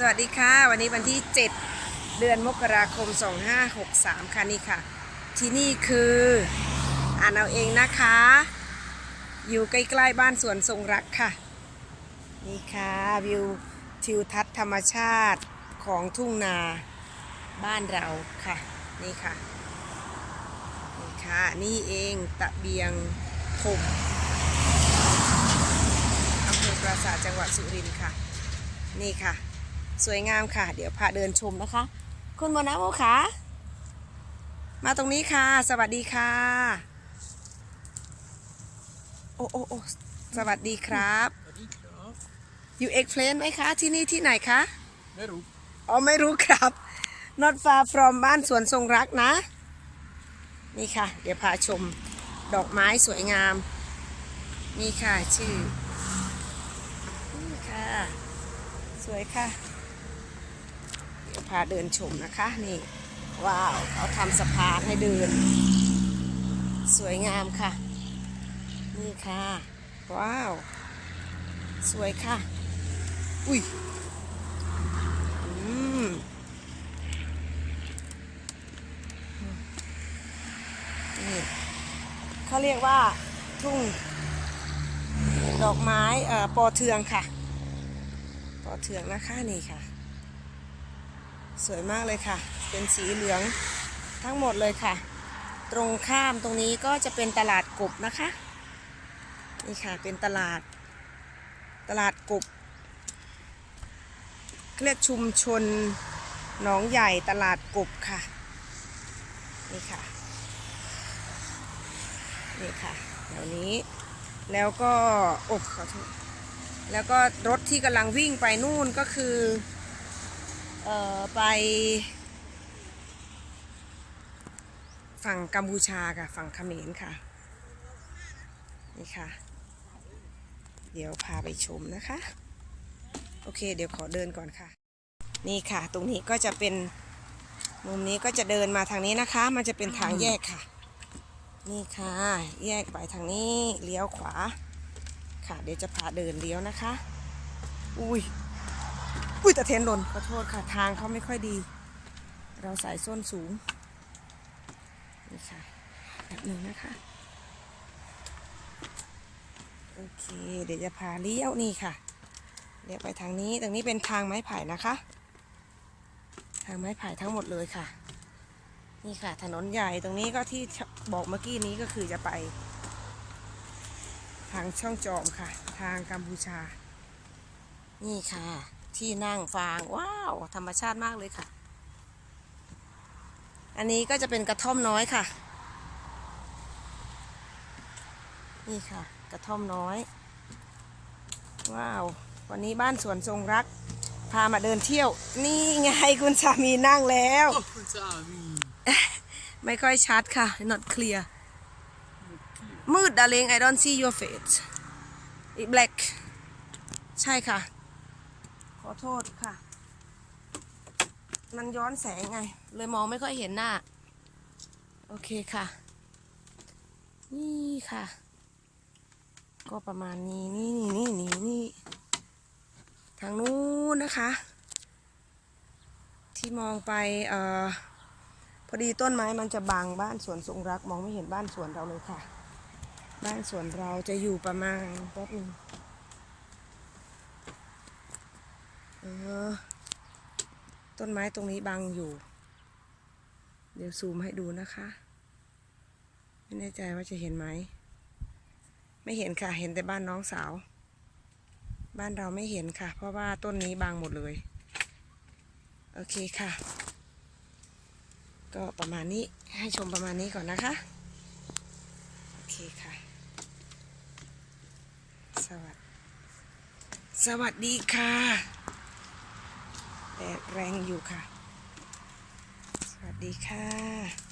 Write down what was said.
สวัสดีค่ะ วันนี้วันที่ 7 เดือนมกราคม 2563 ค่ะนี่ค่ะ ที่นี่คืออ่านเอาเองนะคะ อยู่ใกล้ๆบ้านสวนทรงรักค่ะ นี่ค่ะวิวทิวทัศน์ธรรมชาติของทุ่งนาบ้านเราค่ะ นี่ค่ะ นี่ค่ะ นี่เองตะเบียงถมอำเภอปราสาทจังหวัดสุรินทร์ค่ะ นี่ค่ะ สวยงามค่ะ เดี๋ยวพาเดินชมนะคะ คุณโมนาโมคะมาตรงนี้ค่ะ สวัสดีค่ะ โอ้โอ้โอ้สวัสดีครับอยู่เอ็กเพลนไหมคะ ที่นี่ที่ไหนคะ ไม่รู้ อ๋อ ไม่รู้ครับ not far from บ้านสวนทรงรักนะ นี่ค่ะ เดี๋ยวพาชมดอกไม้สวยงาม นี่ค่ะ ชื่อ นี่ค่ะ สวยค่ะ เดี๋ยวพาเดินชมนะคะนี่ว้าวเขาทำสะพานให้เดิน สวยงามค่ะ นี่ค่ะ ว้าว สวยค่ะ อุ้ยอืมนี่เขาเรียกว่าทุ่ง ดอกไม้เอ่อปอเทืองค่ะ ปอเทืองนะคะนี่ค่ะ สวยมากเลยค่ะ เป็นสีเหลืองทั้งหมดเลยค่ะ ตรงข้ามตรงนี้ก็จะเป็นตลาดกบนะคะ นี่ค่ะเป็นตลาด ตลาดกบเรียกชุมชนหนองใหญ่ตลาดกบค่ะ นี่ค่ะ นี่ค่ะแถวนี้ แล้วก็โอ้ขอโทษแล้วก็รถที่กำลังวิ่งไปนู่นก็คือ เอ่อไป ฝั่งกัมพูชาค่ะฝั่งเขมรค่ะ นี่ค่ะ เดี๋ยวพาไปชมนะคะ โอเค เดี๋ยวขอเดินก่อนค่ะ นี่ค่ะ ตรงนี้ก็จะเป็นมุมนี้ก็จะเดินมาทางนี้นะคะ มันจะเป็นทางแยกค่ะ นี่ค่ะ แยกไปทางนี้เลี้ยวขวา ค่ะ เดี๋ยวจะพาเดินเลี้ยวนะคะ อุ้ย อุ้ยแต่เทนหล่นขอโทษค่ะ ทางเขาไม่ค่อยดี เราใส่ส้นสูง นี่ค่ะแบบหนึ่งนะคะ โอเค เดี๋ยวจะพาเลี้ยวนี่ค่ะ เลี้ยวไปทางนี้ ตรงนี้เป็นทางไม้ไผ่นะคะ ทางไม้ไผ่ทั้งหมดเลยค่ะ นี่ค่ะ ถนนใหญ่ตรงนี้ก็ที่บอกเมื่อกี้นี้ก็คือจะไป ทางช่องจอมค่ะ ทางกัมพูชา นี่ค่ะ ที่นั่งฟาง ว้าว ธรรมชาติมากเลยค่ะ อันนี้ก็จะเป็นกระท่อมน้อยค่ะ นี่ค่ะ กระท่อมน้อย ว้าว วันนี้บ้านสวนทรงรัก พามาเดินเที่ยว นี่ไงคุณสามีนั่งแล้วโอ้คุณสามีไม่ค่อยชัดค่ะ not clear มืด darling I don't see your face It black ใช่ค่ะข อโทษค่ะ มันย้อนแสงไง เลยมองไม่ค่อยเห็นหน้า โอเคค่ะ นี่ค่ะ ก็ประมาณนี้นี่นี่นี่นี่นี่ทางนู้นนะคะ ที่มองไปเอ่อพอดีต้นไม้มันจะบังบ้านสวนทรงรัก มองไม่เห็นบ้านสวนเราเลยค่ะ บ้านสวนเราจะอยู่ประมาณแป๊บนึงเออต้นไม้ตรงนี้บังอยู่ เดี๋ยวซูมให้ดูนะคะ ไม่แน่ใจว่าจะเห็นไหม ไม่เห็นค่ะ เห็นแต่บ้านน้องสาว บ้านเราไม่เห็นค่ะ เพราะว่าต้นนี้บังหมดเลย โอเคค่ะ ก็ประมาณนี้ ให้ชมประมาณนี้ก่อนนะคะ โอเคค่ะ สวัสดสวัสดีค่ะ แต่แรงอยู่ค่ะ สวัสดีค่ะ